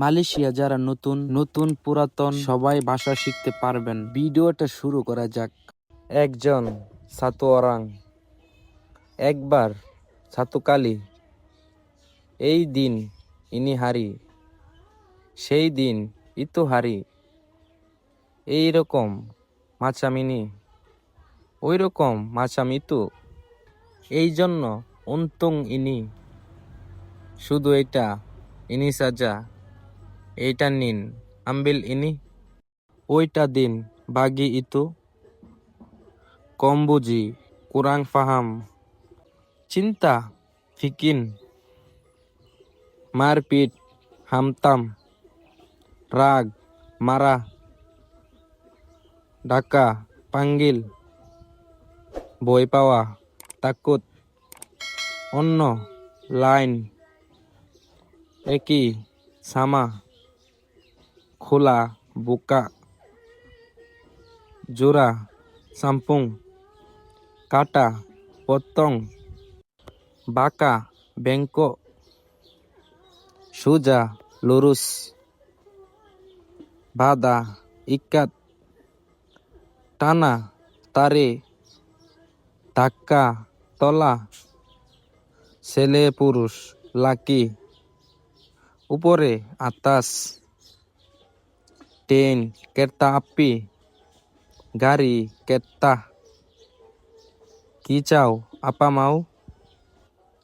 Malaysia যারা নতুন নতুন পুরাতন সবাই ভাষা শিখতে পারবেন। ভিডিওটা শুরু করা যাক। একজন সাতু অরাং একবার সাতু কালি এই দিন ইনি হারি, সেই দিন ইতু হারি এই রকম মাচামিনি ওই রকম মাচামিতু এই জন্য উন্তুং ইনি। শুধু এটা, ইনি সাজা। এইটা নিন আম্বিল ইনি ওইটা দিন বাগি ইতু কম বুঝি কুরাং ফাহাম চিন্তা ফিকিন মারপিট হামতাম রাগ মারা ডাকা পাঙ্গিল বই পাওয়া তাকুত অন্য লাইন একই সামা খোলা বোকা, জোড়া, সাম্পুং, কাটা পতং বাঁকা, বেঙ্ক, সুজা, লুরুস, বাদা, ইকাত, টানা, তারে, ধাক্কা, তলা, ছেলে পুরুষ, লাকি, উপরে আতাস। ট্রেন কেরতা আপি গাড়ি কেরতা কি চাও আপা মাও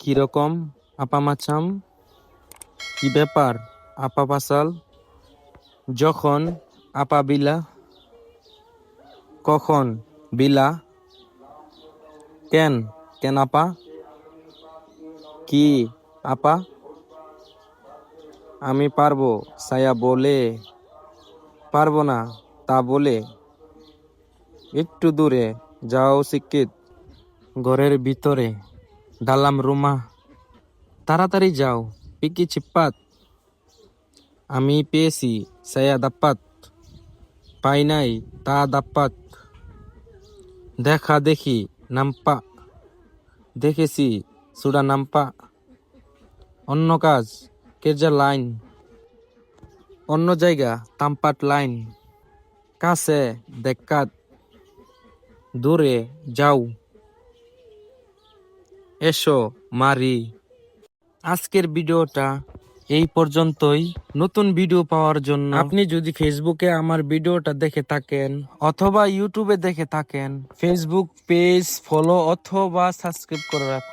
কীরকম আপা মাছাম কি ব্যাপার আপা পাসাল যখন আপা বিলা কখন বিলা কেন কেন আপা কি আপা আমি পারব সায়া বলে পারব না তা বলে একটু দূরে যাও শিক্ষিত ঘরের ভিতরে। ডালাম রুমা, তাড়াতাড়ি যাও, পিকি চিপ্পাত আমি পেয়েছি, সায়া দাপ্পাত। পাই নাই, তা দাপ্পাত। দেখা দেখি, নাম্পা। দেখেছি, সুডা নাম্পা। অন্য কাজ, কেজা লাইন। অন্য জায়গা, তাম্পাট লাইন। কাছে, দেখাত। দূরে, যাও। এসো, মারি। আজকের ভিডিওটা এই পর্যন্তই। নতুন ভিডিও পাওয়ার জন্য আপনি যদি ফেসবুকে আমার ভিডিওটা দেখে থাকেন অথবা ইউটিউবে দেখে থাকেন, ফেসবুক পেজ ফলো অথবা সাবস্ক্রাইব করে রাখুন।